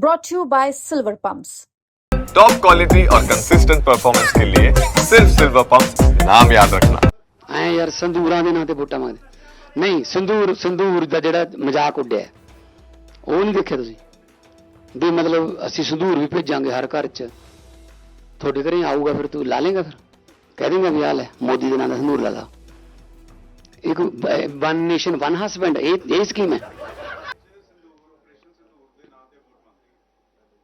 brought to you by Silver Pumps. Top quality और consistent performance के लिए सिर्फ सिल्वर पंप नाम याद रखना ਐ ਯਾਰ ਸੰਧੂਰਾਂ ਦੇ ਨਾਂ ਤੇ ਵੋਟਾਂ ਮੰਗਦੇ ਨਹੀਂ ਸੰਧੂਰ ਸੰਧੂਰ ਦਾ ਜਿਹੜਾ ਮਜ਼ਾਕ ਉੱਡਿਆ ਉਹ ਨਹੀਂ ਦੇਖਿਆ ਤੁਸੀਂ ਵੀ ਮਤਲਬ ਅਸੀਂ ਸੰਧੂਰ ਵੀ ਭੇਜਾਂਗੇ ਹਰ ਘਰ 'ਚ ਤੁਹਾਡੇ ਘਰੇ ਆਊਗਾ ਫਿਰ ਤੂੰ ਲਾ ਲੇਗਾ ਫਿਰ ਕਹਿ ਦੇਂਗਾ ਵੀ ਆ ਲੈ ਮੋਦੀ ਦੇ ਨਾਂ ਦਾ ਸੰਧੂਰ ਲਾ ਲਾ ਇੱਕ ਵਨ ਨੇਸ਼ਨ ਵਨ ਹਸਬੈਂਡ ਇਹ ਇਹ ਸਕੀਮ ਹੈ